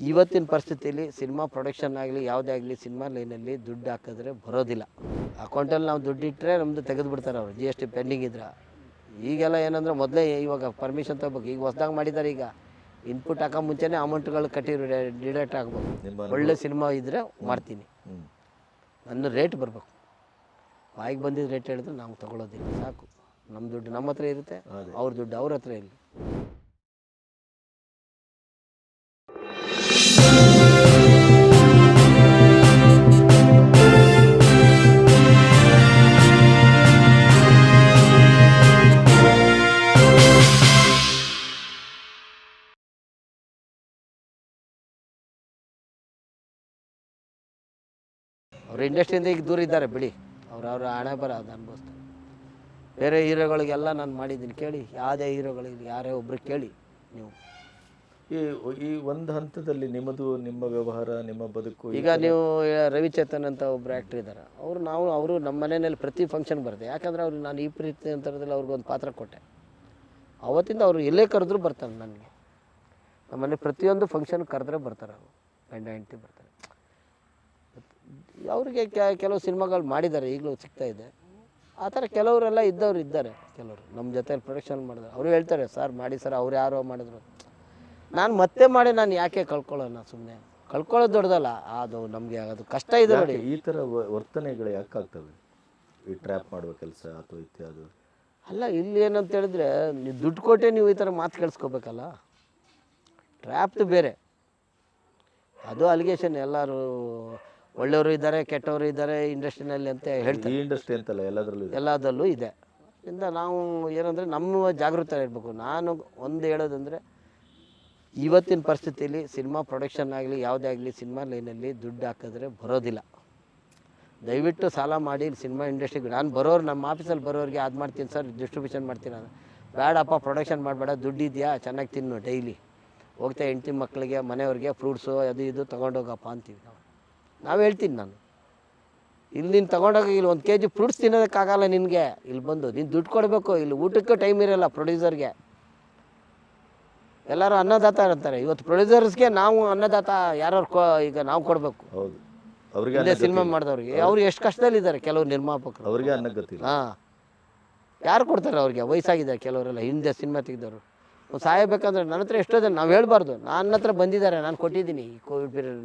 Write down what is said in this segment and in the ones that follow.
ಇವತ್ತಿನ ಪರಿಸ್ಥಿತಿಯಲ್ಲಿ cinema production ಆಗಲಿ ಯಾವುದೇ ಆಗಲಿ ಸಿನಿಮಾ ಲೈನಲ್ಲಿ ದುಡ್ಡು ಹಾಕಿದ್ರೆ ಬರೋದಿಲ್ಲ. ಅಕೌಂಟಲ್ಲಿ ನಾವು ದುಡ್ಡು ಇಟ್ಟರೆ ನಮ್ಮದು ತೆಗೆದು ಬಿಡ್ತಾರೆ ಅವರು ಜಿ ಎಸ್ ಟಿ ಪೆಂಡಿಂಗ್ ಇದ್ರೆ. ಈಗೆಲ್ಲ ಏನಂದ್ರೆ ಮೊದಲೇ ಇವಾಗ ಪರ್ಮಿಷನ್ ತಗೋಬೇಕು. ಈಗ ಹೊಸ್ದಾಗಿ ಮಾಡಿದ್ದಾರೆ ಈಗ. ಇನ್ಪುಟ್ ಹಾಕೋ ಮುಂಚೆನೇ ಅಮೌಂಟ್ಗಳು ಕಟ್ಟಿ ಡಿಡಕ್ಟ್ ಆಗ್ಬೇಕು ಒಳ್ಳೆ ಸಿನಿಮಾ ಇದ್ದರೆ ಮಾಡ್ತೀನಿ. ನನ್ನ ರೇಟ್ ಬರಬೇಕು. ಬಾಯಿಗೆ ಬಂದಿದ್ದು ರೇಟ್ ಹೇಳಿದ್ರೆ ನಾವು ತೊಗೊಳೋದಿಲ್ಲ. ಸಾಕು. ನಮ್ಮ ದುಡ್ಡು ನಮ್ಮ ಹತ್ರ ಇರುತ್ತೆ. ಅವ್ರ ದುಡ್ಡು ಅವ್ರ ಹತ್ರ ಇರಲಿ. ಅವ್ರ ಇಂಡಸ್ಟ್ರಿಯಿಂದ ಈಗ ದೂರ ಇದ್ದಾರೆ ಬಿಡಿ. ಅವ್ರು ಅವ್ರ ಹಣೆ ಬರ ಅದು ಅನುಭವಿಸ್ತಾರೆ. ಬೇರೆ ಹೀರೋಗಳಿಗೆಲ್ಲ ನಾನು ಮಾಡಿದ್ದೀನಿ ಕೇಳಿ. ಯಾವುದೇ ಹೀರೋಗಳಿಗೆ ಯಾರೇ ಒಬ್ಬರು ಕೇಳಿ ನೀವು. ಈ ಈ ಒಂದು ಹಂತದಲ್ಲಿ ನಿಮ್ಮದು ನಿಮ್ಮ ವ್ಯವಹಾರ ನಿಮ್ಮ ಬದುಕು ಈಗ ನೀವು ರವಿಚೇತನ್ ಅಂತ ಒಬ್ಬರು ಆ್ಯಕ್ಟ್ರ್ ಇದ್ದಾರೆ. ಅವರು ನಾವು ಅವರು ನಮ್ಮ ಮನೆಯಲ್ಲಿ ಪ್ರತಿ ಫಂಕ್ಷನ್ ಬರುತ್ತೆ ಯಾಕಂದರೆ ಅವ್ರು ನಾನು ಈ ಪ್ರೀತಿ ಅಂತರದಲ್ಲಿ ಅವ್ರಿಗೊಂದು ಪಾತ್ರ ಕೊಟ್ಟೆ. ಅವತ್ತಿಂದ ಅವರು ಎಲ್ಲೇ ಕರೆದ್ರು ಬರ್ತಾರೆ ನನಗೆ. ನಮ್ಮನೆ ಪ್ರತಿಯೊಂದು ಫಂಕ್ಷನ್ ಕರೆದ್ರೆ ಬರ್ತಾರೆ ಅವರು. ಗಂಡ ಹೆಂಡತಿ ಬರ್ತಾರೆ. ಅವರಿಗೆ ಕೆಲವು ಸಿನಿಮಾಗಳು ಮಾಡಿದ್ದಾರೆ ಈಗಲೂ ಸಿಗ್ತಾ ಇದೆ. ಆ ಥರ ಕೆಲವರೆಲ್ಲ ಇದ್ದವ್ರು ಇದ್ದಾರೆ ಕೆಲವರು. ನಮ್ಮ ಜೊತೆ ಪ್ರೊಡಕ್ಷನ್ ಮಾಡಿದ್ರು. ಅವರು ಹೇಳ್ತಾರೆ ಸರ್ ಮಾಡಿ ಸರ್ ಅವ್ರು ಯಾರೋ ಮಾಡಿದ್ರು. ನಾನು ಮತ್ತೆ ಮಾಡಿ ನಾನು ಯಾಕೆ ಕಳ್ಕೊಳ್ಳೋಣ ಸುಮ್ಮನೆ ಕಳ್ಕೊಳ್ಳೋದು ದೊಡ್ಡದಲ್ಲ. ಅದು ನಮಗೆ ಅದು ಕಷ್ಟ ಇದೆ ನೋಡಿ. ಈ ಥರ ವರ್ತನೆಗಳು ಯಾಕೆ ಆಗ್ತವೆ ಈ ಟ್ರ್ಯಾಪ್ ಮಾಡುವ ಕೆಲಸ ಅಥವಾ ಇತ್ಯಾದಿ? ಅಲ್ಲ ಇಲ್ಲಿ ಏನಂತ ಹೇಳಿದ್ರೆ ನೀವು ದುಡ್ಡು ಕೊಟ್ಟೆ ನೀವು ಈ ಥರ ಮಾತು ಕೇಳಿಸ್ಕೋಬೇಕಲ್ಲ? ಟ್ರ್ಯಾಪ್ದು ಬೇರೆ. ಅದು ಅಲಿಗೇಷನ್ ಎಲ್ಲರೂ ಒಳ್ಳೆಯವರು ಇದ್ದಾರೆ ಕೆಟ್ಟವರು ಇದ್ದಾರೆ ಇಂಡಸ್ಟ್ರಿನಲ್ಲಿ ಅಂತ ಹೇಳ್ತಾರೆ. ಇಂಡಸ್ಟ್ರಿ ಅಂತಲ್ಲ ಎಲ್ಲದರಲ್ಲೂ ಎಲ್ಲದರಲ್ಲೂ ಎಲ್ಲದಲ್ಲೂ ಇದೆ. ಇಂದ ನಾವು ಏನಂದರೆ ನಮ್ಮ ಜಾಗೃತ ಇರಬೇಕು. ನಾನು ಒಂದು ಹೇಳೋದಂದರೆ ಇವತ್ತಿನ ಪರಿಸ್ಥಿತಿಯಲ್ಲಿ ಸಿನಿಮಾ ಪ್ರೊಡಕ್ಷನ್ ಆಗಲಿ ಯಾವುದೇ ಆಗಲಿ ಸಿನಿಮಾ ಲೈನಲ್ಲಿ ದುಡ್ಡು ಹಾಕಿದ್ರೆ ಬರೋದಿಲ್ಲ. ದಯವಿಟ್ಟು ಸಾಲ ಮಾಡಿ ಸಿನಿಮಾ ಇಂಡಸ್ಟ್ರಿಗೆ ನಾನು ಬರೋರು ನಮ್ಮ ಆಫೀಸಲ್ಲಿ ಬರೋರಿಗೆ ಅದು ಮಾಡ್ತೀನಿ ಸರ್ ಡಿಸ್ಟ್ರಿಬ್ಯೂಷನ್ ಮಾಡ್ತೀನಿ ನಾನು. ಬೇಡಪ್ಪ ಪ್ರೊಡಕ್ಷನ್ ಮಾಡಬೇಡ ದುಡ್ಡು ಇದೆಯಾ ಚೆನ್ನಾಗಿ ತಿನ್ನು ಡೈಲಿ ಹೋಗ್ತಾ ಹೆಂಡ್ತಿ ಮಕ್ಕಳಿಗೆ ಮನೆಯವ್ರಿಗೆ ಫ್ರೂಟ್ಸು ಅದು ಇದು ತೊಗೊಂಡೋಗಪ್ಪ ಅಂತೀವಿ ನಾವು. ನಾವು ಹೇಳ್ತೀನಿ ನಾನು. ಇಲ್ಲಿ ನೀನು ತೊಗೊಂಡೋಗಿ ಇಲ್ಲಿ ಒಂದು ಕೆ ಜಿ ಫ್ರೂಟ್ಸ್ ತಿನ್ನೋದಕ್ಕಾಗಲ್ಲ ನಿನಗೆ. ಇಲ್ಲಿ ಬಂದು ನೀನು ದುಡ್ಡು ಕೊಡಬೇಕು ಇಲ್ಲಿ ಊಟಕ್ಕೆ ಟೈಮ್ ಇರಲ್ಲ ಪ್ರೊಡ್ಯೂಸರ್ಗೆ ಎಲ್ಲರೂ ಅನ್ನದಾತ ಅಂತಾರೆ. ಇವತ್ತು ಪ್ರೊಡ್ಯೂಸರ್ಸ್ಗೆ ನಾವು ಅನ್ನದಾತ ಯಾರು ಕೊ ಈಗ ನಾವು ಕೊಡಬೇಕು. ಹೌದು. ಅವ್ರಿಗೆ ಸಿನಿಮಾ ಮಾಡಿದವ್ರಿಗೆ. ಅವ್ರು ಎಷ್ಟು ಕಷ್ಟದಲ್ಲಿದ್ದಾರೆ ಕೆಲವು ನಿರ್ಮಾಪಕರು. ಅವ್ರಿಗೆ ಅನ್ನ ಗೊತ್ತಿಲ್ಲ. ಹಾಂ. ಯಾರು ಕೊಡ್ತಾರೆ ಅವ್ರಿಗೆ? ವಯಸ್ಸಾಗಿದ್ದಾರೆ ಕೆಲವರೆಲ್ಲ ಹಿಂದೆ ಸಿನಿಮಾ ತೆಗೆದವರು. ಸಾಯಬೇಕಂದ್ರೆ ನನ್ನ ಹತ್ರ ಎಷ್ಟೋ ಜನ ನಾವು ಹೇಳ್ಬಾರ್ದು. ನನ್ನ ಹತ್ರ ಬಂದಿದ್ದಾರೆ ನಾನು ಕೊಟ್ಟಿದ್ದೀನಿ ಈ ಕೋವಿಡ್ ಪೀರಿಯಡ್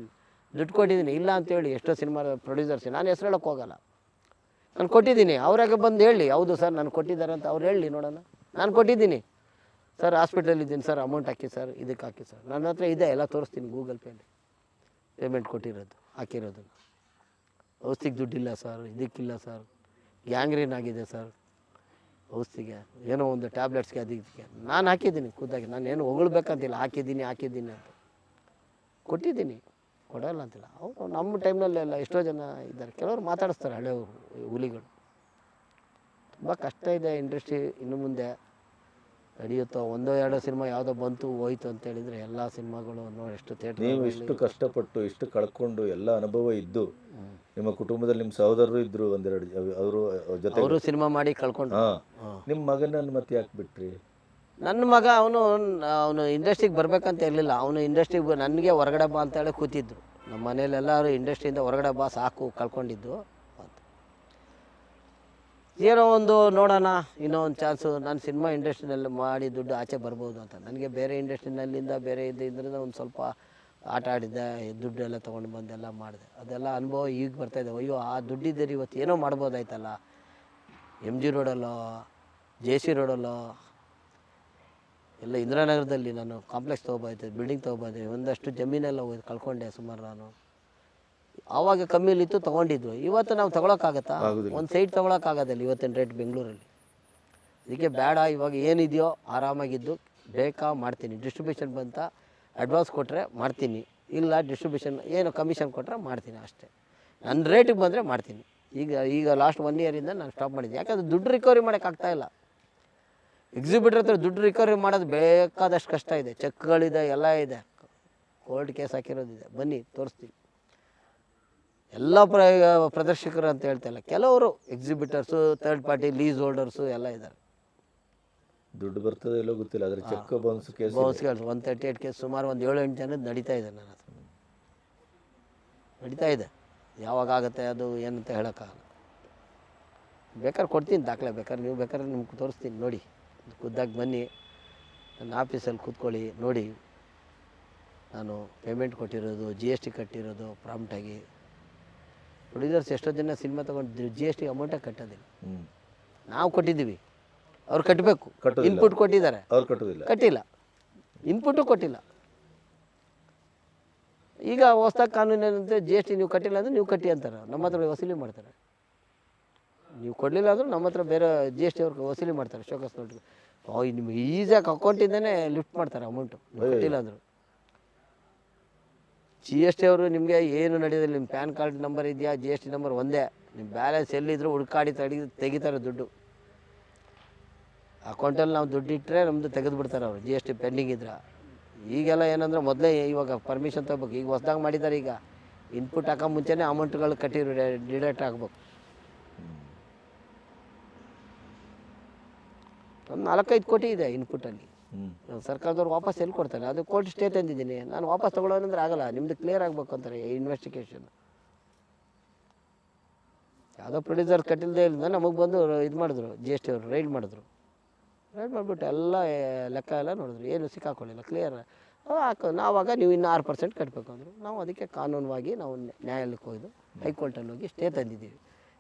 ದುಡ್ಡು ಕೊಟ್ಟಿದ್ದೀನಿ ಇಲ್ಲ ಅಂತೇಳಿ ಎಷ್ಟೋ ಸಿನಿಮಾ ಪ್ರೊಡ್ಯೂಸರ್ಸ್ ನಾನು ಹೆಸರು ಹೇಳೋಕ್ಕೆ ಹೋಗಲ್ಲ. ನಾನು ಕೊಟ್ಟಿದ್ದೀನಿ. ಅವ್ರಾಗೆ ಬಂದು ಹೇಳಿ. ಹೌದು ಸರ್, ನಾನು ಕೊಟ್ಟಿದ್ದಾರೆ ಅಂತ ಅವ್ರು ಹೇಳಿ ನೋಡೋಣ. ನಾನು ಕೊಟ್ಟಿದ್ದೀನಿ. ಸರ್ ಹಾಸ್ಪಿಟಲ್ ಇದ್ದೀನಿ ಸರ್. ಅಮೌಂಟ್ ಹಾಕಿ ಸರ್. ಇದಕ್ಕೆ ಹಾಕಿ ಸರ್. ನನ್ನ ಹತ್ರ ಇದೆ. ಎಲ್ಲ ತೋರಿಸ್ತೀನಿ ಗೂಗಲ್ ಪೇಲಿ ಪೇಮೆಂಟ್ ಕೊಟ್ಟಿರೋದು. ಹಾಕಿರೋದು. ಔಷಧಿಗೆ ದುಡ್ಡಿಲ್ಲ ಸರ್. ಇದಕ್ಕಿಲ್ಲ ಸರ್. ಗ್ಯಾಂಗ್ರೀನ್ ಆಗಿದೆ ಸರ್. ಔಷಧಿಗೆ. ಏನೋ ಒಂದು ಟ್ಯಾಬ್ಲೆಟ್ಸ್ಗೆ ಅದಕ್ಕೆ. ನಾನು ಹಾಕಿದ್ದೀನಿ. ಖುದ್ದಾಗಿ. ನಾನು ಏನು ಹೊಗಳ್ಬೇಕಂತಿಲ್ಲ. ಹಾಕಿದ್ದೀನಿ ಹಾಕಿದ್ದೀನಿ ಅಂತ. ಕೊಟ್ಟಿದ್ದೀನಿ. ಕೊಡಲ್ಲ ಅಂತಿಲ್ಲ. ಅವರು ನಮ್ಮ ಟೈಮ್ನಲ್ಲೆಲ್ಲ ಎಷ್ಟೋ ಜನ ಇದ್ದಾರೆ. ಕೆಲವರು ಮಾತಾಡಿಸ್ತಾರೆ ಹಳೆ ಹುಲಿಗಳು. ತುಂಬ ಕಷ್ಟ ಇದೆ ಇಂಡಸ್ಟ್ರಿ ಇನ್ನು ಮುಂದೆ ನಡೆಯುತ್ತೋ ಒಂದೋ ಎರಡೋ ಸಿನಿಮಾ ಯಾವುದೋ ಬಂತು ಹೋಯ್ತು ಅಂತ ಹೇಳಿದರೆ ಎಲ್ಲ ಸಿನಿಮಾಗಳು ನೋಡಿ ಎಷ್ಟು ಥಿಯೇಟರ್ ನೀವು ಇಷ್ಟು ಕಷ್ಟಪಟ್ಟು ಇಷ್ಟು ಕಳ್ಕೊಂಡು ಎಲ್ಲ ಅನುಭವ ಇದ್ದು ನಿಮ್ಮ ಕುಟುಂಬದಲ್ಲಿ ನಿಮ್ಮ ಸಹೋದರರು ಇದ್ರು ಒಂದೆರಡು ಅವರು ಜೊತೆ ಅವರು ಸಿನಿಮಾ ಮಾಡಿ ಕಳ್ಕೊಂಡು ನಿಮ್ಮ ಮಗನನ್ನು ಮತ್ತೆ ಯಾಕೆ ಬಿಟ್ರಿ? ನನ್ನ ಮಗ ಅವನು ಅವನು ಇಂಡಸ್ಟ್ರಿಗೆ ಬರಬೇಕಂತ ಇರಲಿಲ್ಲ. ಅವನು ಇಂಡಸ್ಟ್ರಿಗೆ ನನಗೆ ಹೊರಗಡೆ ಬಾ ಅಂತ ಹೇಳಿ ಕೂತಿದ್ರು. ನಮ್ಮ ಮನೇಲೆಲ್ಲರೂ ಇಂಡಸ್ಟ್ರಿಯಿಂದ ಹೊರಗಡೆ ಬಾ, ಸಾಕು ಕಳ್ಕೊಂಡಿದ್ದು ಏನೋ ಒಂದು ನೋಡೋಣ ಇನ್ನೋ ಒಂದು ಚಾನ್ಸು ನಾನು ಸಿನಿಮಾ ಇಂಡಸ್ಟ್ರಿನಲ್ಲಿ ಮಾಡಿ ದುಡ್ಡು ಆಚೆ ಬರ್ಬೋದು ಅಂತ. ನನಗೆ ಬೇರೆ ಇಂಡಸ್ಟ್ರಿನಲ್ಲಿಂದ ಬೇರೆ ಇದರಿಂದ ಒಂದು ಸ್ವಲ್ಪ ಆಟ ಆಡಿದ್ದೆ, ದುಡ್ಡು ಎಲ್ಲ ತೊಗೊಂಡು ಬಂದೆಲ್ಲ ಮಾಡಿದೆ. ಅದೆಲ್ಲ ಅನುಭವ ಈಗ ಬರ್ತಾಯಿದೆ ಅಯ್ಯೋ, ಆ ದುಡ್ಡಿದ್ದರೆ ಇವತ್ತು ಏನೋ ಮಾಡ್ಬೋದಾಯ್ತಲ್ಲ. ಎಂ ಜಿ ರೋಡಲ್ಲೋ ಜೆ ಸಿ ರೋಡಲ್ಲೋ ಎಲ್ಲ ಇಂದಿರಾನಗರದಲ್ಲಿ ನಾನು ಕಾಂಪ್ಲೆಕ್ಸ್ ತೊಗೊಬಾಯ್ತೆ ಬಿಲ್ಡಿಂಗ್ ತೊಗೊಬಾಯ್ದೆ ಒಂದಷ್ಟು ಜಮೀನೆಲ್ಲ ಹೋಗಿ ಕಳ್ಕೊಂಡೆ ಸುಮಾರು ನಾನು. ಆವಾಗ ಕಮ್ಮಿಲಿತ್ತು ತೊಗೊಂಡಿದ್ವು ಇವತ್ತು ನಾವು ತೊಗೊಳಕ್ಕಾಗತ್ತಾ. ಒಂದು ಸೈಟ್ ತೊಗೊಳಕ್ಕಾಗೋದಿಲ್ಲ ಇವತ್ತಿನ ರೇಟ್ ಬೆಂಗಳೂರಲ್ಲಿ. ಇದಕ್ಕೆ ಬೇಡ ಇವಾಗ ಏನಿದೆಯೋ ಆರಾಮಾಗಿದ್ದು ಬೇಕಾ ಮಾಡ್ತೀನಿ. ಡಿಸ್ಟ್ರಿಬ್ಯೂಷನ್ ಬಂತ ಅಡ್ವಾನ್ಸ್ ಕೊಟ್ಟರೆ ಮಾಡ್ತೀನಿ. ಇಲ್ಲ ಡಿಸ್ಟ್ರಿಬ್ಯೂಷನ್ ಏನು ಕಮಿಷನ್ ಕೊಟ್ಟರೆ ಮಾಡ್ತೀನಿ ಅಷ್ಟೇ. ನನ್ನ ರೇಟಿಗೆ ಬಂದರೆ ಮಾಡ್ತೀನಿ. ಈಗ ಈಗ ಲಾಸ್ಟ್ ಒನ್ ಇಯರಿಂದ ನಾನು ಸ್ಟಾಪ್ ಮಾಡಿದ್ದೀನಿ. ಯಾಕಂದರೆ ದುಡ್ಡು ರಿಕವರಿ ಮಾಡೋಕ್ಕಾಗ್ತಾ ಇಲ್ಲ. ಎಕ್ಸಿಬಿಟ್ರ್ ಹತ್ರ ದುಡ್ಡು ರಿಕವರಿ ಮಾಡೋದು ಬೇಕಾದಷ್ಟು ಕಷ್ಟ ಇದೆ. ಚೆಕ್ಗಳಿದೆ ಎಲ್ಲ ಇದೆ. ಕೋರ್ಟ್ ಕೇಸ್ ಹಾಕಿರೋದಿದೆ ಬನ್ನಿ ತೋರಿಸ್ತೀನಿ. ಎಲ್ಲ ಪ್ರ ಪ್ರದರ್ಶಕರು ಅಂತ ಹೇಳ್ತಾಯಿಲ್ಲ ಕೆಲವರು exhibitors third party lease holders ಎಲ್ಲ ಇದ್ದಾರೆ. ದುಡ್ಡು ಬರ್ತದೆ ಎಲ್ಲೋ ಗೊತ್ತಿಲ್ಲ ಆದ್ರೆ ಚೆಕ್ ಬೌನ್ಸ್ ಕೇಸ್ ಬೌನ್ಸ್ಗಳು ಒನ್ ತರ್ಟಿ ಏಟ್ ಕೇಸ್ ಸುಮಾರು ಒಂದು ಏಳು ಎಂಟು ಜನದ ನಡೀತಾ ಇದೆ ನನ್ನ ಹತ್ರ. ನಡೀತಾ ಇದೆ. ಯಾವಾಗ ಆಗುತ್ತೆ ಅದು ಏನಂತ ಹೇಳೋಕ್ಕಾಗಲ್ಲ. ಬೇಕಾದ್ರೆ ಕೊಡ್ತೀನಿ ದಾಖಲೆ ಬೇಕಾದ್ರೆ ನೀವು ಬೇಕಾದ್ರೆ ನಿಮ್ಗೆ ತೋರಿಸ್ತೀನಿ ನೋಡಿ. ಖುದ್ದಾಗಿ ಬನ್ನಿ ನನ್ನ ಆಫೀಸಲ್ಲಿ ಕೂತ್ಕೊಳ್ಳಿ ನೋಡಿ. ನಾನು ಪೇಮೆಂಟ್ ಕೊಟ್ಟಿರೋದು ಜಿ ಎಸ್ ಟಿ ಕಟ್ಟಿರೋದು ಪ್ರಾಂಪ್ಟಾಗಿ ಪ್ರೊಡ್ಯೂಸರ್ಸ್ ಎಷ್ಟೋ ಜನ ಸಿನಿಮಾ ತೊಗೊಂಡು ಜಿ ಎಸ್ ಟಿ ಅಮೌಂಟೇ ಕಟ್ಟೋದಿಲ್ಲ. ನಾವು ಕೊಟ್ಟಿದ್ದೀವಿ. ಅವ್ರು ಕಟ್ಟಬೇಕು. ಇನ್ಪುಟ್ ಕೊಟ್ಟಿದ್ದಾರೆ. ಅವ್ರು ಕಟ್ಟೋದಿಲ್ಲ. ಕಟ್ಟಿಲ್ಲ. ಇನ್ಪುಟ್ಟು ಕೊಟ್ಟಿಲ್ಲ. ಈಗ ಹೊಸ್ದಾಗಿ ಕಾನೂನು ಏನಂತೆ ಜಿ ಎಸ್ ಟಿ ನೀವು ಕಟ್ಟಿಲ್ಲ ಅಂದರೆ ನೀವು ಕಟ್ಟಿ ಅಂತಾರೆ. ನಮ್ಮ ಹತ್ರ ವಸೂಲಿ ಮಾಡ್ತಾರೆ. ನೀವು ಕೊಡಲಿಲ್ಲ ಅಂದರೂ ನಮ್ಮ ಹತ್ರ ಬೇರೆ ಜಿ ಎಸ್ ಟಿ ಅವ್ರಿಗೆ ವಸೂಲಿ ಮಾಡ್ತಾರೆ ಶೋಕಸ್ ನೋಟಿಗೆ ಓ ನಿಮ್ಗೆ ಈಸಿಯಾಗಿ ಅಕೌಂಟಿಂದನೇ ಲಿಫ್ಟ್ ಮಾಡ್ತಾರೆ ಅಮೌಂಟು ಕೊಟ್ಟಿಲ್ಲ ಅಂದರು. ಜಿ ಎಸ್ ಟಿ ಅವರು ನಿಮಗೆ ಏನು ನಡೆಯೋದಿಲ್ಲ ನಿಮ್ಮ ಪ್ಯಾನ್ ಕಾರ್ಡ್ ನಂಬರ್ ಇದೆಯಾ ಜಿ ಎಸ್ ಟಿ ನಂಬರ್ ಒಂದೇ. ನಿಮ್ಮ ಬ್ಯಾಲೆನ್ಸ್ ಎಲ್ಲಿದ್ರು ಹುಡ್ಕಾಡಿ ತಡಿ ತೆಗಿತಾರೆ ದುಡ್ಡು. ಅಕೌಂಟಲ್ಲಿ ನಾವು ದುಡ್ಡು ಇಟ್ಟರೆ ನಮ್ಮದು ತೆಗೆದು ಬಿಡ್ತಾರೆ ಅವರು ಜಿ ಎಸ್ ಟಿ ಪೆಂಡಿಂಗ್ ಇದ್ರೆ. ಈಗೆಲ್ಲ ಏನಂದ್ರೆ ಮೊದಲೇ ಇವಾಗ ಪರ್ಮಿಷನ್ ತಗೋಬೇಕು ಈಗ ಹೊಸ್ದಾಗಿ ಮಾಡಿದ್ದಾರೆ ಈಗ. ಇನ್ಪುಟ್ ಹಾಕೋ ಮುಂಚೆನೇ ಅಮೌಂಟ್ಗಳು ಕಟ್ಟಿ ಡಿಡಕ್ಟ್ ಆಗ್ಬೇಕು. ಒಂದು ನಾಲ್ಕೈದು ಕೋಟಿ ಇದೆ ಇನ್ಪುಟಲ್ಲಿ ಸರ್ಕಾರದವ್ರು ವಾಪಸ್ ಎಲ್ಲಿ ಕೊಡ್ತಾರೆ? ಅದು ಕೋರ್ಟ್ ಸ್ಟೇ ತಂದಿದ್ದೀನಿ. ನಾನು ವಾಪಸ್ ತೊಗೊಳೋದಂದ್ರೆ ಆಗಲ್ಲ. ನಿಮ್ದು ಕ್ಲಿಯರ್ ಆಗಬೇಕು ಅಂತಾರೆ ಇನ್ವೆಸ್ಟಿಗೇಷನ್ ಯಾವುದೋ ಪ್ರೊಡ್ಯೂಸರ್ ಕಟ್ಟಿಲ್ಲದೆ ಇಲ್ಲ ನಮಗೆ ಬಂದು ಇದು ಮಾಡಿದ್ರು ಜಿ ಎಸ್ ಟಿ ಅವರು ರೈಡ್ ಮಾಡಿದ್ರು. ರೈಡ್ ಮಾಡಿಬಿಟ್ಟು ಎಲ್ಲ ಲೆಕ್ಕ ಎಲ್ಲ ನೋಡಿದ್ರು. ಏನು ಸಿಕ್ಕಾಕೊಳ್ಳಿಲ್ಲ. ಕ್ಲಿಯರ್ ಹಾಕೋ ನಾವಾಗ ನೀವು ಇನ್ನು ಆರು ಪರ್ಸೆಂಟ್ ಕಟ್ಟಬೇಕು ಅಂದರು. ನಾವು ಅದಕ್ಕೆ ಕಾನೂನುವಾಗಿ ನಾವು ನ್ಯಾ- ನ್ಯಾಯಾಲಯಕ್ಕೆ ಹೋಗಿದ್ದು ಹೈಕೋರ್ಟಲ್ಲಿ ಹೋಗಿ ಸ್ಟೇ ತಂದಿದ್ದೀವಿ.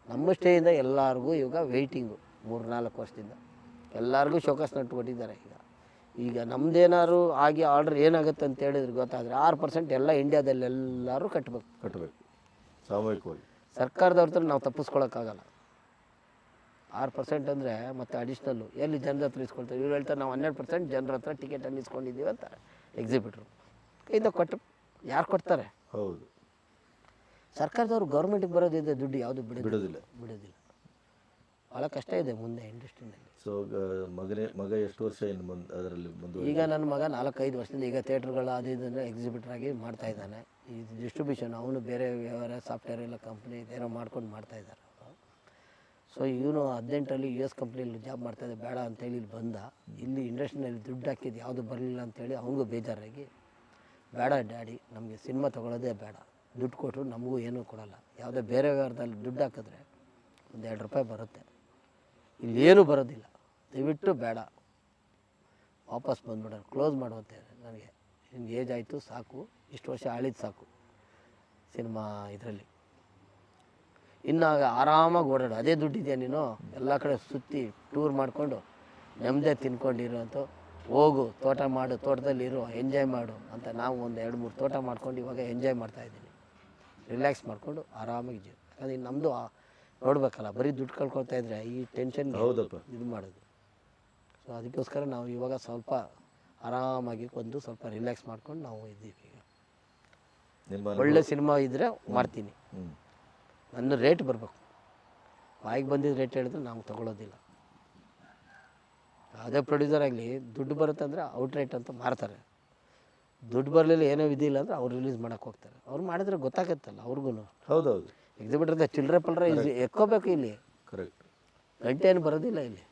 ನಮ್ಮ ಸ್ಟೇಯಿಂದ ಎಲ್ಲರಿಗೂ ಇವಾಗ ವೆಯ್ಟಿಂಗು ಮೂರು ನಾಲ್ಕು ವರ್ಷದಿಂದ. ಎಲ್ಲರಿಗೂ ಶೋಕಸ್ ನಟ್ಟು ಕೊಟ್ಟಿದ್ದಾರೆ ಈಗ. ಈಗ ನಮ್ಮದೇನಾದ್ರು ಆಗಿ ಆರ್ಡ್ರ್ ಏನಾಗುತ್ತೆ ಅಂತ ಹೇಳಿದ್ರೆ ಗೊತ್ತಾದರೆ ಆರು ಪರ್ಸೆಂಟ್ ಎಲ್ಲ ಇಂಡಿಯಾದಲ್ಲಿ ಎಲ್ಲರೂ ಕಟ್ಟಬೇಕು ಕಟ್ಟಬೇಕು ಸಾಮೂಹಿಕವಾಗಿ. ಸರ್ಕಾರದವ್ರ ಹತ್ರ ನಾವು ತಪ್ಪಿಸ್ಕೊಳಕ್ಕಾಗಲ್ಲ. ಆರು ಪರ್ಸೆಂಟ್ ಅಂದರೆ ಮತ್ತೆ ಅಡಿಷ್ನಲ್ಲು ಎಲ್ಲಿ ಜನರ ಹತ್ರ ಇಸ್ಕೊಳ್ತಾರೆ ಇವ್ರು ಹೇಳ್ತಾರೆ ನಾವು ಹನ್ನೆರಡು ಪರ್ಸೆಂಟ್ ಜನರ ಹತ್ರ ಟಿಕೆಟನ್ನು ಇಸ್ಕೊಂಡಿದ್ದೀವಿ ಅಂತ ಎಕ್ಸಿಬಿಟ್ರು ಕೈಯಿಂದ ಕೊಟ್ಟು ಯಾರು ಕೊಡ್ತಾರೆ? ಹೌದು. ಸರ್ಕಾರದವ್ರು ಗೌರ್ಮೆಂಟಿಗೆ ಬರೋದಿದೆ ದುಡ್ಡು ಯಾವುದು ಬಿಡೋದಿಲ್ಲ. ಬಿಡೋದಿಲ್ಲ. ಭಾಳ ಕಷ್ಟ ಇದೆ ಮುಂದೆ ಇಂಡಸ್ಟ್ರಿನಲ್ಲಿ. ಸೊ ಮಗನೇ ಮಗ ಎಷ್ಟು ವರ್ಷ ಇನ್ನು ಮುಂದೆ ಅದರಲ್ಲಿ ಮುಂದೆ ಈಗ ನನ್ನ ಮಗ ನಾಲ್ಕೈದು ವರ್ಷದಿಂದ ಈಗ ಥಿಯೇಟ್ರ್ಗಳು ಅದು ಇದನ್ನು ಎಕ್ಸಿಬಿಟರ್ ಆಗಿ ಮಾಡ್ತಾ ಇದ್ದಾನೆ. ಈ ಡಿಸ್ಟ್ರಿಬ್ಯೂಷನ್ ಅವನು ಬೇರೆ ವ್ಯವಹಾರ ಸಾಫ್ಟ್ವೇರ್ ಎಲ್ಲ ಕಂಪ್ನಿ ಇದೇನೋ ಮಾಡ್ಕೊಂಡು ಮಾಡ್ತಾ ಇದ್ದಾರೆ ಸೊ ಇವನು ಹದಿನೆಂಟರಲ್ಲಿ ಯು ಎಸ್ ಕಂಪ್ನಿಯಲ್ಲಿ ಜಾಬ್ ಮಾಡ್ತಾ ಇದ್ದೆ ಬೇಡ ಅಂತೇಳಿ ಇಲ್ಲಿ ಬಂದ. ಇಲ್ಲಿ ಇಂಡಸ್ಟ್ರಿನಲ್ಲಿ ದುಡ್ಡು ಹಾಕಿದ್ದು ಯಾವುದು ಬರಲಿಲ್ಲ ಅಂತೇಳಿ ಅವನಿಗೂ ಬೇಜಾರಾಗಿ ಬೇಡ ಡ್ಯಾಡಿ ನಮಗೆ ಸಿನಿಮಾ ತೊಗೊಳೋದೇ ಬೇಡ. ದುಡ್ಡು ಕೊಟ್ಟರು ನಮಗೂ ಏನೂ ಕೊಡಲ್ಲ. ಯಾವುದೇ ಬೇರೆ ವ್ಯವಹಾರದಲ್ಲಿ ದುಡ್ಡು ಹಾಕಿದ್ರೆ ಒಂದು ಎರಡು ರೂಪಾಯಿ ಬರುತ್ತೆ. ಇಲ್ಲಿ ಏನೂ ಬರೋದಿಲ್ಲ. ದಯವಿಟ್ಟು ಬೇಡ. ವಾಪಸ್ ಬಂದ್ಬಿಡೋಣ. ಕ್ಲೋಸ್ ಮಾಡುವಂತೆ ನನಗೆ. ನಿಮ್ಗೆ ಏಜ್ ಆಯಿತು, ಸಾಕು. ಇಷ್ಟು ವರ್ಷ ಆಳಿದ್ದು ಸಾಕು. ಸಿನಿಮಾ ಇದರಲ್ಲಿ. ಇನ್ನು ಆರಾಮಾಗಿ ಓಡಾಡು. ಅದೇ ದುಡ್ಡಿದೆಯಾ ನೀನು? ಎಲ್ಲ ಕಡೆ ಸುತ್ತಿ ಟೂರ್ ಮಾಡಿಕೊಂಡು ನೆಮ್ಮದಿ ತಿನ್ಕೊಂಡಿರೋಂಥ ಹೋಗು, ತೋಟ ಮಾಡು, ತೋಟದಲ್ಲಿ ಇರು, ಎಂಜಾಯ್ ಮಾಡು ಅಂತ ನಾವು ಒಂದು ಎರಡು ಮೂರು ತೋಟ ಮಾಡ್ಕೊಂಡು ಇವಾಗ ಎಂಜಾಯ್ ಮಾಡ್ತಾಯಿದ್ದೀನಿ ರಿಲ್ಯಾಕ್ಸ್ ಮಾಡಿಕೊಂಡು ಆರಾಮಾಗಿ ಜೀವ ಯಾಕಂದರೆ ನಮ್ಮದು ನೋಡ್ಬೇಕಲ್ಲ ಬರೀ ದುಡ್ಡು ಕಳ್ಕೊಳ್ತಾ ಇದ್ರೆ ಈ ಟೆನ್ಷನ್ ಹೌದಪ್ಪ. ಇದು ಮಾಡೋದು. ಸೊ ಅದಕ್ಕೋಸ್ಕರ ನಾವು ಇವಾಗ ಸ್ವಲ್ಪ ಆರಾಮಾಗಿ ಒಂದು ಸ್ವಲ್ಪ ರಿಲ್ಯಾಕ್ಸ್ ಮಾಡ್ಕೊಂಡು ನಾವು ಇದ್ದೀವಿ ಈಗ. ನಿಮ್ಮ ಒಳ್ಳೆ ಸಿನಿಮಾ ಇದ್ರೆ ಮಾಡ್ತೀನಿ. ನನ್ನ ರೇಟ್ ಬರಬೇಕು. ಬಾಯಿಗೆ ಬಂದಿದ್ದ ರೇಟ್ ಹೇಳಿದ್ರೆ ನಾವು ತಗೊಳ್ಳೋದಿಲ್ಲ ಯಾವುದೇ ಪ್ರೊಡ್ಯೂಸರ್ ಆಗಲಿ ದುಡ್ಡು ಬರುತ್ತೆ ಅಂದರೆ ಔಟ್ ರೇಟ್ ಅಂತ ಮಾರ್ತಾರೆ. ದುಡ್ಡು ಬರಲಿಲ್ಲ ಏನೋ ಇದಿಲ್ಲ ಅಂದರೆ ಅವ್ರು ರಿಲೀಸ್ ಮಾಡೋಕ್ಕೆ ಹೋಗ್ತಾರೆ. ಅವ್ರು ಮಾಡಿದ್ರೆ ಗೊತ್ತಾಗತ್ತಲ್ಲ ಅವ್ರಿಗೂ ಹೌದೌದು. ಎಕ್ಸಿಬಿಟ್ರದ ಚಿಲ್ಲರೆ ಪಲ್ರೆ ಎಕ್ಕೋಬೇಕು ಇಲ್ಲಿ. ಕರೆಕ್ಟ್ ಗಂಟೆ ಏನು ಬರೋದಿಲ್ಲ ಇಲ್ಲಿ.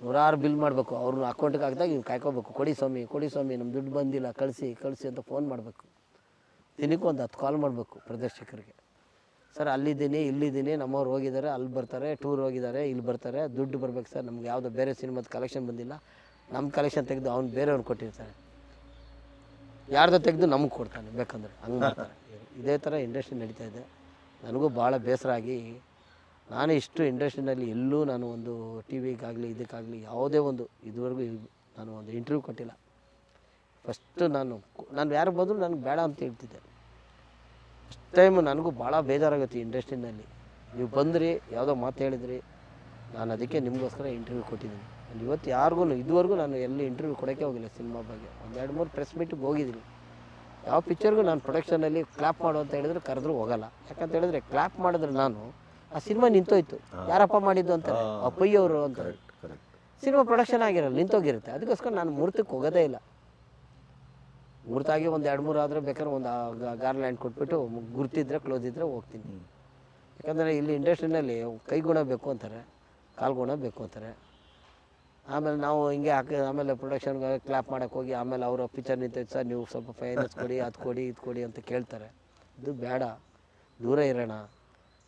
ನೂರಾರು ಬಿಲ್ ಮಾಡಬೇಕು. ಅವ್ರನ್ನ ಅಕೌಂಟ್ಗೆ ಹಾಕಿದಾಗ ಇವ್ರು ಕಾಯ್ಕೋಬೇಕು. ಕೊಡಿ ಸ್ವಾಮಿ ಕೊಡಿ ಸ್ವಾಮಿ ನಮ್ಮ ದುಡ್ಡು ಬಂದಿಲ್ಲ ಕಳಿಸಿ ಕಳಿಸಿ ಅಂತ ಫೋನ್ ಮಾಡಬೇಕು. ದಿನಕ್ಕೆ ಒಂದು ಹತ್ತು ಕಾಲ್ ಮಾಡಬೇಕು ಪ್ರದರ್ಶಕರಿಗೆ. ಸರ್ ಅಲ್ಲಿದ್ದೀನಿ ಇಲ್ಲಿದ್ದೀನಿ. ನಮ್ಮವ್ರು ಹೋಗಿದ್ದಾರೆ ಅಲ್ಲಿ ಬರ್ತಾರೆ ಟೂರ್ ಹೋಗಿದ್ದಾರೆ ಇಲ್ಲಿ ಬರ್ತಾರೆ. ದುಡ್ಡು ಬರ್ಬೇಕು ಸರ್. ನಮ್ಗೆ ಯಾವುದೋ ಬೇರೆ ಸಿನಿಮಾದ ಕಲೆಕ್ಷನ್ ಬಂದಿಲ್ಲ. ನಮ್ಮ ಕಲೆಕ್ಷನ್ ತೆಗೆದು ಅವ್ನು ಬೇರೆಯವ್ರು ಕೊಟ್ಟಿರ್ತಾರೆ. ಯಾರ್ದೋ ತೆಗೆದು ನಮಗೆ ಕೊಡ್ತಾನೆ ಬೇಕಂದ್ರೆ. ಹಂಗೆ ಮಾಡ್ತಾರೆ. ಇದೇ ಥರ ಇಂಡಸ್ಟ್ರಿ ನಡೀತಾ ಇದೆ. ನನಗೂ ಭಾಳ ಬೇಸರ ಆಗಿ ನಾನು ಇಷ್ಟು ಇಂಡಸ್ಟ್ರಿನಲ್ಲಿ ಎಲ್ಲೂ ನಾನು ಒಂದು ಟಿ ವಿಗಾಗಲಿ, ಇದಕ್ಕಾಗಲಿ ಯಾವುದೇ ಒಂದು, ಇದುವರೆಗೂ ನಾನು ಒಂದು ಇಂಟರ್ವ್ಯೂ ಕೊಟ್ಟಿಲ್ಲ. ಫಸ್ಟು ನಾನು ನಾನು ಯಾರು ಬಂದರೂ ನನಗೆ ಬೇಡ ಅಂತ ಹೇಳ್ತಿದ್ದೆ. ಫಸ್ಟ್ ಟೈಮ್ ನನಗೂ ಭಾಳ ಬೇಜಾರಾಗುತ್ತೆ ಇಂಡಸ್ಟ್ರಿನಲ್ಲಿ. ನೀವು ಬಂದ್ರಿ, ಯಾವುದೋ ಮಾತು ಹೇಳಿದ್ರಿ, ನಾನು ಅದಕ್ಕೆ ನಿಮಗೋಸ್ಕರ ಇಂಟರ್ವ್ಯೂ ಕೊಟ್ಟಿದ್ದೀನಿ. ನಾನು ಇವತ್ತು ಯಾರಿಗೂ, ಇದುವರೆಗೂ ನಾನು ಎಲ್ಲಿ ಇಂಟರ್ವ್ಯೂ ಕೊಡೋಕ್ಕೆ ಹೋಗಿಲ್ಲ ಸಿನಿಮಾ ಬಗ್ಗೆ. ಒಂದೆರಡು ಮೂರು ಪ್ರೆಸ್ ಮೀಟಿಗೆ ಹೋಗಿದ್ದೀನಿ. ಯಾವ ಪಿಕ್ಚರ್ಗೂ ನಾನು ಪ್ರೊಡಕ್ಷನಲ್ಲಿ ಕ್ಲಾಪ್ ಮಾಡು ಅಂತ ಹೇಳಿದ್ರೆ ಕರೆದ್ರೂ ಹೋಗಲ್ಲ. ಯಾಕಂತ ಹೇಳಿದ್ರೆ ಕ್ಲಾಪ್ ಮಾಡಿದ್ರೆ ನಾನು ಆ ಸಿನಿಮಾ ನಿಂತೋಯ್ತು. ಯಾರಪ್ಪ ಮಾಡಿದ್ದು ಅಂತ? ಅಪ್ಪಯ್ಯವರು ಅಂತ. ಸಿನಿಮಾ ಪ್ರೊಡಕ್ಷನ್ ಆಗಿರಲ್ಲ ನಿಂತೋಗಿರುತ್ತೆ. ಅದಕ್ಕೋಸ್ಕರ ನಾನು ಮೂರ್ತಕ್ಕೆ ಹೋಗೋದೇ ಇಲ್ಲ. ಮುಹೂರ್ತಾಗಿ ಒಂದು ಎರಡು ಮೂರು ಆದರೆ ಬೇಕಾದ್ರೆ ಒಂದು ಗಾರ್ಲ್ಯಾಂಡ್ ಕೊಟ್ಬಿಟ್ಟು ಗುರ್ತಿದ್ರೆ ಕ್ಲೋಸ್ ಇದ್ದರೆ ಹೋಗ್ತೀನಿ. ಯಾಕಂದರೆ ಇಲ್ಲಿ ಇಂಡಸ್ಟ್ರಿನಲ್ಲಿ ಕೈಗುಣ ಬೇಕು ಅಂತಾರೆ ಕಾಲ್ಗುಣ ಬೇಕು ಅಂತಾರೆ. ಆಮೇಲೆ ನಾವು ಹಿಂಗೆ ಹಾಕಿ ಆಮೇಲೆ ಪ್ರೊಡಕ್ಷನ್ಗೆ ಕ್ಲಾಪ್ ಮಾಡೋಕ್ಕೆ ಹೋಗಿ ಆಮೇಲೆ ಅವರು ಪಿಚ್ಚರ್ ನಿಂತೈತೆ ಸರ್ ನೀವು ಸ್ವಲ್ಪ ಫೈನಾನ್ಸ್ ಕೊಡಿ ಅದು ಕೊಡಿ ಇದು ಕೊಡಿ ಅಂತ ಕೇಳ್ತಾರೆ. ಇದು ಬೇಡ. ದೂರ ಇರೋಣ.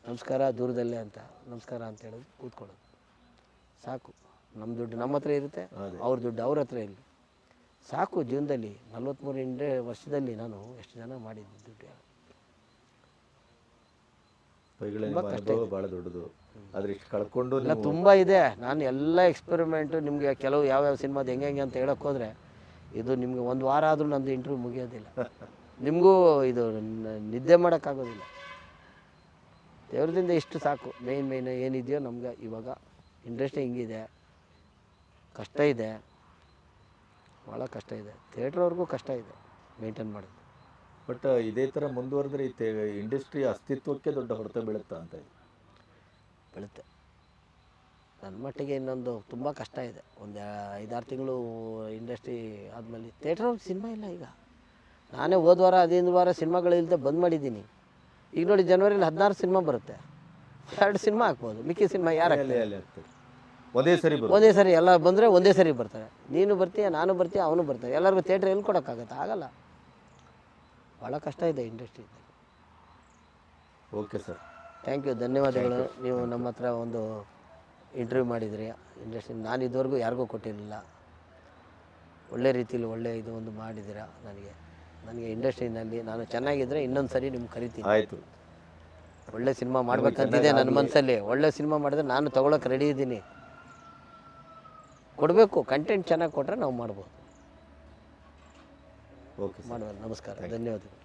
ನಮಸ್ಕಾರ ದೂರದಲ್ಲೇ ಅಂತ. ನಮಸ್ಕಾರ ಅಂತ ಹೇಳೋದು ಕೂತ್ಕೊಳ್ಳೋದು. ಸಾಕು. ನಮ್ಮ ದುಡ್ಡು ನಮ್ಮ ಹತ್ರ ಇರುತ್ತೆ. ಅವ್ರ ದುಡ್ಡು ಅವ್ರ ಹತ್ರ ಇರಲಿ. ಸಾಕು ಜೀವನದಲ್ಲಿ. ನಲ್ವತ್ತ್ಮೂರು ಇಂಡೆ ವರ್ಷದಲ್ಲಿ ನಾನು ಎಷ್ಟು ಜನ ಮಾಡಿದ್ದೆ ದುಡ್ಡು ತುಂಬ ಕಷ್ಟ ಭಾಳ ದೊಡ್ಡದು. ಇಷ್ಟು ಕಳ್ಕೊಂಡು ಎಲ್ಲ ತುಂಬ ಇದೆ. ನಾನು ಎಲ್ಲ ಎಕ್ಸ್ಪೆರಿಮೆಂಟು ನಿಮಗೆ ಕೆಲವು ಯಾವ್ಯಾವ ಸಿನಿಮಾದ ಹೆಂಗೆ ಹೆಂಗೆ ಅಂತ ಹೇಳಕ್ಕೆ ಹೋದರೆ ಇದು ನಿಮಗೆ ಒಂದು ವಾರ ಆದರೂ ನಂದು ಇಂಟರ್ವ್ಯೂ ಮುಗಿಯೋದಿಲ್ಲ. ನಿಮಗೂ ಇದು ನಿದ್ದೆ ಮಾಡೋಕ್ಕಾಗೋದಿಲ್ಲ. ದೇವ್ರದಿಂದ ಇಷ್ಟು ಸಾಕು. ಮೇಯ್ನ್ ಮೇಯ್ನ್ ಏನಿದೆಯೋ ನಮ್ಗೆ ಇವಾಗ ಇಂಡಸ್ಟ್ರಿ ಹಿಂಗಿದೆ. ಕಷ್ಟ ಇದೆ. ಭಾಳ ಕಷ್ಟ ಇದೆ. ಥಿಯೇಟ್ರವ್ರಿಗೂ ಕಷ್ಟ ಇದೆ ಮೇಂಟೈನ್ ಮಾಡೋದು. ಬಟ್ ಇದೇ ಥರ ಮುಂದುವರೆದ್ರೆ ಈ ಇಂಡಸ್ಟ್ರಿ ಅಸ್ತಿತ್ವಕ್ಕೆ ದೊಡ್ಡ ಹೊಡೆತ ಬೀಳುತ್ತಾ ಅಂತ ಬೀಳುತ್ತೆ. ನನ್ನ ಮಟ್ಟಿಗೆ ಇನ್ನೊಂದು ತುಂಬ ಕಷ್ಟ ಇದೆ. ಒಂದು ಐದಾರು ತಿಂಗಳು ಇಂಡಸ್ಟ್ರಿ ಆದಮೇಲೆ ಥಿಯೇಟ್ರಲ್ಲಿ ಸಿನಿಮಾ ಇಲ್ಲ ಈಗ. ನಾನೇ ಹೋದ ವಾರ ಹದಿನೈದು ವಾರ ಸಿನಿಮಾಗಳಿಲ್ಲದೆ ಬಂದ್ ಮಾಡಿದ್ದೀನಿ. ಈಗ ನೋಡಿ ಜನವರಿಲಿ ಹದಿನಾರು ಸಿನಿಮಾ ಬರುತ್ತೆ. ಎರಡು ಸಿನಿಮಾ ಹಾಕ್ಬೋದು. ಮಿಕ್ಕಿ ಸಿನಿಮಾ ಯಾರು ಒಂದೇ ಸರಿ ಒಂದೇ ಸರಿ ಎಲ್ಲ ಬಂದರೆ ಒಂದೇ ಸರಿ ಬರ್ತಾರೆ. ನೀನು ಬರ್ತೀಯ ನಾನು ಬರ್ತೀಯ ಅವನು ಬರ್ತಾರೆ. ಎಲ್ಲರಿಗೂ ಥಿಯೇಟ್ರ್ ಎಲ್ಲಿ ಕೊಡೋಕ್ಕಾಗತ್ತೆ? ಆಗಲ್ಲ. ಭಾಳ ಕಷ್ಟ ಇದೆ industry okay sir. Thank you ಧನ್ಯವಾದಗಳು. ನೀವು ನಮ್ಮ ಹತ್ರ ಒಂದು ಇಂಟರ್ವ್ಯೂ ಮಾಡಿದ್ರಿ. ಇಂಡಸ್ಟ್ರಿ ನಾನು ಇದುವರೆಗೂ ಯಾರಿಗೂ ಕೊಟ್ಟಿರಲಿಲ್ಲ. ಒಳ್ಳೆ ರೀತಿಯಲ್ಲಿ ಒಳ್ಳೆ ಇದು ಒಂದು ಮಾಡಿದ್ದೀರಾ ನನಗೆ. ನನಗೆ ಇಂಡಸ್ಟ್ರಿನಲ್ಲಿ ನಾನು ಚೆನ್ನಾಗಿದ್ದರೆ ಇನ್ನೊಂದು ಸರಿ ನಿಮ್ಗೆ ಕರಿತೀನಿ. ಆಯಿತು. ಒಳ್ಳೆ ಸಿನಿಮಾ ಮಾಡ್ಬೇಕಂತಿದೆ ನನ್ನ ಮನಸ್ಸಲ್ಲಿ ಒಳ್ಳೆ ಸಿನಿಮಾ ಮಾಡಿದ್ರೆ ನಾನು ತೊಗೊಳಕ್ಕೆ ರೆಡಿ ಇದ್ದೀನಿ. ಕೊಡಬೇಕು. ಕಂಟೆಂಟ್ ಚೆನ್ನಾಗಿ ಕೊಟ್ಟರೆ ನಾವು ಮಾಡ್ಬೋದು. ಓಕೆ ಮಾಡುವ ನಮಸ್ಕಾರ. ಧನ್ಯವಾದಗಳು.